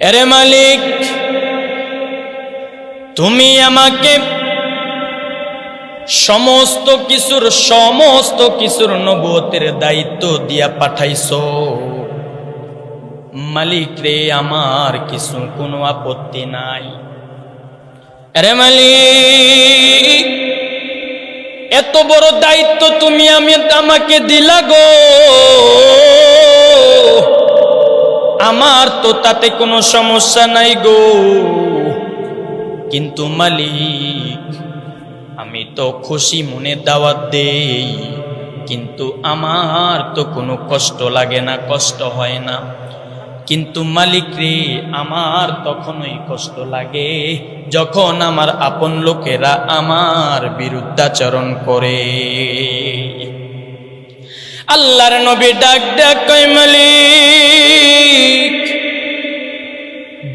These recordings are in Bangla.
এরে মালিক, তুমি আমাকে সমস্ত কিছুর সমস্ত কিছুর নবতের দায়িত্ব দিয়া পাঠাইছো। মালিক রে, আমার কিছু কোনো আপত্তি নাই। আরে মালিক, এত বড় দায়িত্ব তুমি আমি আমাকে দিলা গো। আমার তো তাতে কোনো সমস্যা নাই গো। কিন্তু মালিক, আমি তো খুশি মনে দাওয়াত দেই, কিন্তু আমার তো কোনো কষ্ট লাগে না, কষ্ট হয় না। কিন্তু মালিক রে, আমার তখনই কষ্ট লাগে, যখন আমার আপন লোকেরা আমার বিরুদ্ধাচরণ করে। আল্লাহর নবী ডাক ডাক কয় মালিক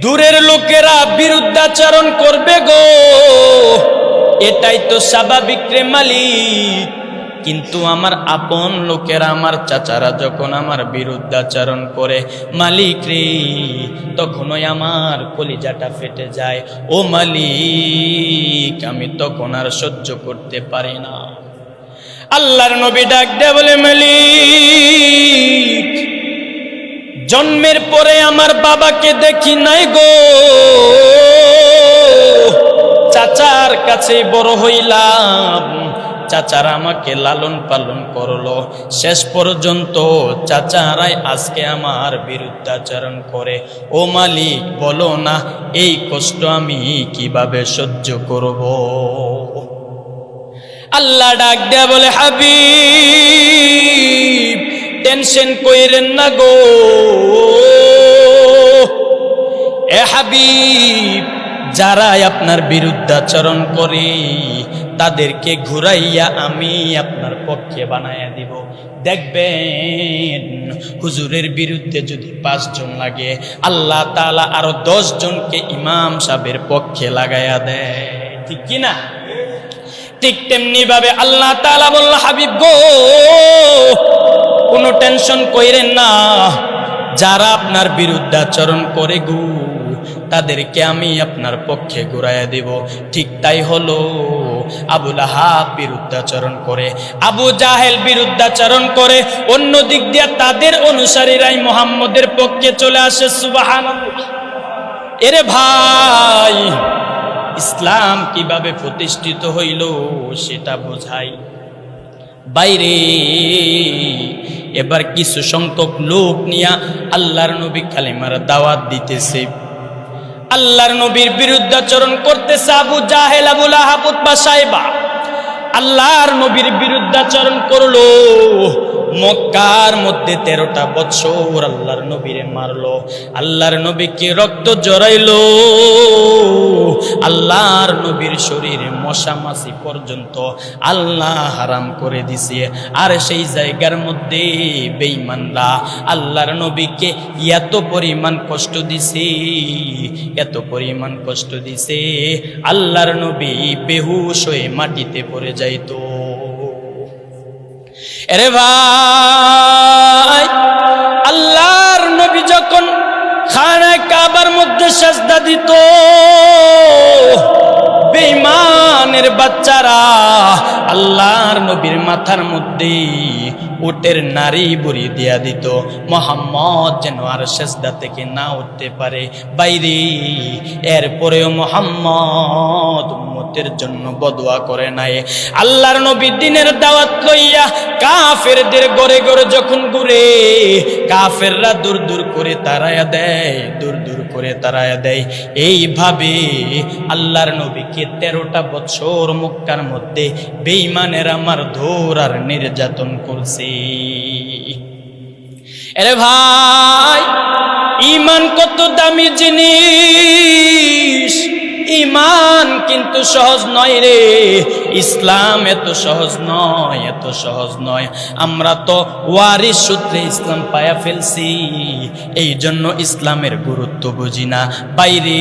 দূরের লোকেরা বিরুদ্ধাচরণ করবে গো। এটাই তো স্বাভাবিক রে মালিক। কিন্তু আমার আপন লোকেরা, আমার চাচারা যখন আমার বিরুদ্ধাচরণ করে মালিক রে, তখনই আমার কলিজাটা ফেটে যায়। ও মালিক, আমি তখন আর সহ্য করতে পারি না। আল্লাহর নবী ডাক দেয় বলে, মালিক জন্মের পরে আমার বাবাকে দেখি নাই গো। চাচার কাছে বড় হইলাম। চাচারা আমাকে লালন পালন করল। শেষ পর্যন্ত চাচারাই আজকে আমার বিরুদ্ধাচরণ করে। ও মালিক, বলো না, এই কষ্ট আমি কীভাবে সহ্য করব? আল্লাহ ডাক দেয়া বলে, হাবিব। টেনশন কইরেন না গো। এ হাবিব, যারাই আপনার বিরুদ্ধাচরণ করে, তাদেরকে ঘুরাইয়া আমি আপনার পক্ষে বানাইয়া দিব। দেখবেন, হুজুরের বিরুদ্ধে যদি পাঁচজন লাগে, আল্লাহ তাআলা আরও জনকে ইমাম সাহেবের পক্ষে লাগাইয়া দেয়। ঠিক কিনা ঠিক তেমনি ভাবে আল্লাহ তাআলা বলল, হাবিব গো কোনো টেনশন কইরেন না। যারা আপনার বিরুদ্ধাচরণ করে গু, তাদেরকে আমি আপনার পক্ষে ঘুরাইয়া দেব। ঠিক তাই হলো আবুল আহাব বিরুদ্ধাচরণ করে, আবু জাহেল বিরুদ্ধাচরণ করে, অন্য দিক দিয়ে তাদের অনুসারীরাই মোহাম্মদের পক্ষে চলে আসে সুবাহান এরে ভাই, ইসলাম কীভাবে প্রতিষ্ঠিত হইল সেটা বোঝাই। বাইরে। এবার কিছু সংখ্যক লোক নিয়া আল্লাহর নবী কালিমার দাওয়াত দিতেছে। আল্লাহর নবীর বিরুদ্ধাচরণ করতেছে আবু জাহেল আবুল আহাবুত বা সাহেবা আল্লাহর নবীর বিরুদ্ধাচরণ করল। মক্কার মধ্যে তেরোটা বছর আল্লাহর নবীরে মারলো। আল্লাহর নবীকে রক্ত জড়াইলো। আল্লাহর নবীর শরীরে মশা মাছি পর্যন্ত আল্লাহ হারাম করে দিছে। আর সেই জায়গার মধ্যে বেঈমানরা আল্লাহর নবীকে এত পরিমাণ কষ্ট দিছে, এত পরিমাণ কষ্ট দিছে। আল্লাহর নবী বেহুশ হয়ে মাটিতে পড়ে যাইতো। এরে ভাই, আল্লাহর নবী যখন খানায় কাবার মধ্যে সাজদা দিত, বেঈমানের বাচ্চারা আল্লাহর নবীর মাথার মধ্যে উটের নারী বুড়ি দিয়া দিত। মোহাম্মদ যেন আর সেজদা থেকে না উঠতে পারে। বাইরে, এরপরেও মোহাম্মদ উম্মতের জন্য বদুয়া করে নাই। আল্লাহর নবী দিনের দাওয়াত লইয়া কাফেরদের গড়ে গড়ে যখন ঘুরে, কাফেররা দূর দূর করে তারায়া দেয়, দূর দূর করে তারায়া দেয়। এইভাবে আল্লাহর নবীকে তেরোটা বছর মুক্কার মধ্যে বেঈমানের আমার ধোর আর নির্যাতন করছে। এরে ভাই ইমান কত দামি জিনিস ইমান কিন্তু সহজ নয় রে। ইসলাম এত সহজ নয়, এত সহজ নয়। আমরা তো ওয়ারিস সূত্রে ইসলাম পায়া ফেলছি। এই জন্য ইসলামের গুরুত্ব বুঝি না। বাইরে,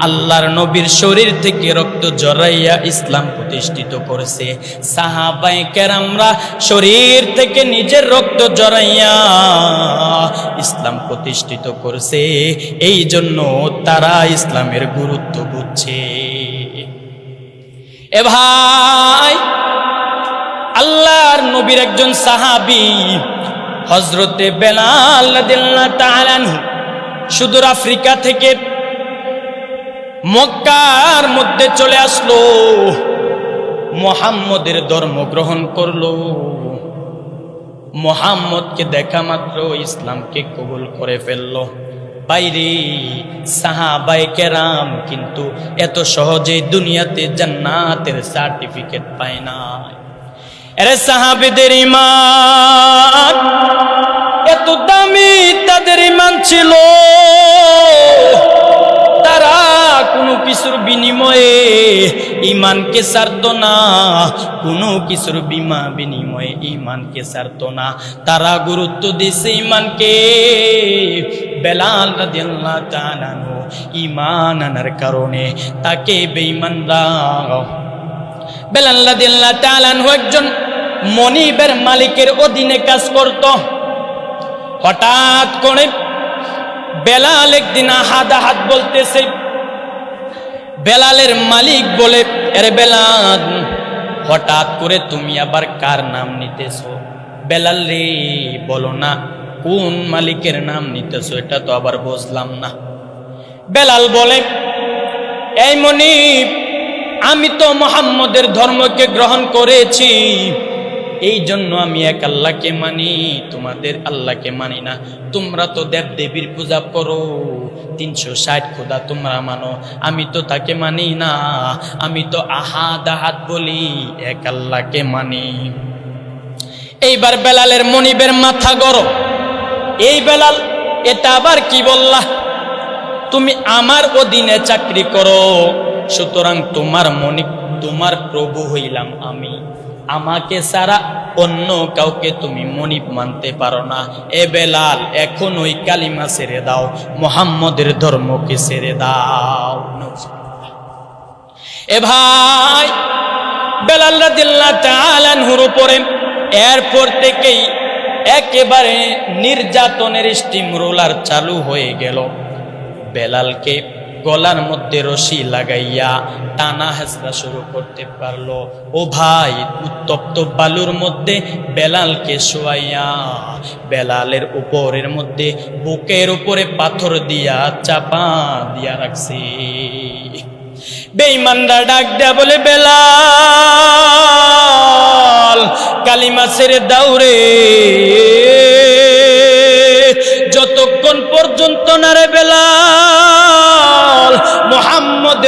আল্লাহর নবীর শরীর থেকে রক্ত জড়াইয়া ইসলাম প্রতিষ্ঠিত করেছে। সাহাবাই কেরামরা শরীর থেকে নিজের রক্ত জড়াইয়া ইসলাম প্রতিষ্ঠিত করছে। এই জন্য তারা ইসলামের গুরুত্ব বুঝছে। এ ভাই, আল্লাহর নবীর একজন সাহাবি হজরতে বেলাল সুদূর আফ্রিকা থেকে মক্কার মধ্যে চলে আসলো। মোহাম্মদের ধর্ম গ্রহণ করল। মোহাম্মদকে দেখা মাত্র ইসলামকে কবুল করে ফেলল। বাইরে। সাহাবাই কেরাম কিন্তু এত সহজে দুনিয়াতে জান্নাতের সার্টিফিকেট পায় না এরে সাহাবিদের ইমান এত দামি তাদের ইমান ছিল। তারা কোনো কিছুর বিনিময়ে ইমানকে ছাড়ত না, কোনো কিছুর বিমা বিনিময়ে ইমানকে ছাড়ত না। তারা গুরুত্ব দিছে ইমানকে। বেলাল রাদিয়াল্লাহু তাআলা ইমান আনার কারণে তাকে বেঈমানরা বেলাল রাদিয়াল্লাহু তাআলা একজন মনিবের মালিকের অধীনে কাজ করত। হঠাৎ করে বেলাল একদিন হাত হাত বলতেছে বেলালের মালিক বলে, আরে বেলাল, হঠাৎ করে তুমি আবার কার নাম নিতেছ? বেলাল রে, বলো না, কোন মালিকের নাম নিতেছ এটা তো আবার বুঝলাম না। বেলাল বলে, এই মনিব, আমি তো মোহাম্মদের ধর্মকে গ্রহণ করেছি এই জন্য আমি এক আল্লাহকে মানি, তোমাদের আল্লাহকে মানি না। তোমরা তো দেব দেবীর পূজা করো তিনশো ষাট খোদা তোমরা মানো। আমি তো তাকে মানি না, আমি তো আহাদ আহাদ বলি, এক আল্লাহকে মানি। এইবার বেলালের মনিবের মাথা গরম। এই বেলাল, এটা আবার কি বললা? তুমি আমার অধীনে চাকরি করো, সুতরাং তোমার মনি তোমার প্রভু হইলাম আমি। আমাকে সারা অন্য কাউকে তুমি মনিব মানতে পারো না। এ বেলাল, এখন ওই কালিমা ছেড়ে দাও। মোহাম্মদের ধর্মকে ছেড়ে দাও। এ ভাই, বেলাল রাদিল্লাহ তাআলার উপরে এরপর থেকেই একেবারে নির্যাতনের স্টিম রোলার চালু হয়ে গেল। বেলালকে গলার মধ্যে রশি লাগাইয়া টানা হেসরা শুরু করতে পারল। ও ভাই, উত্তপ্ত বালুর মধ্যে বেলালকে শোয়াইয়া, বেলালের উপরের মধ্যে বুকের উপরে পাথর দিয়া, চাপা দিয়া রাখছে। বেঈমানরা ডাক দেয়া বলে, বেলাল, কালিমা ছেড়ে দাউরে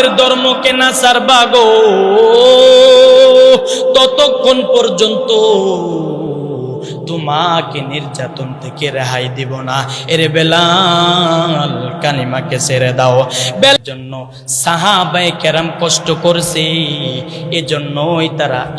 মোহাম্মদের ধর্মকে না সারবা গো। ততক্ষণ পর্যন্ত তোমাকে নির্যাতন থেকে রেহাই দিব না। এর বেলাল কানিমাকে ছেড়ে দাও। বেলার জন্য সাহাবাই কেরাম কষ্ট করছে, এজন্যই তারা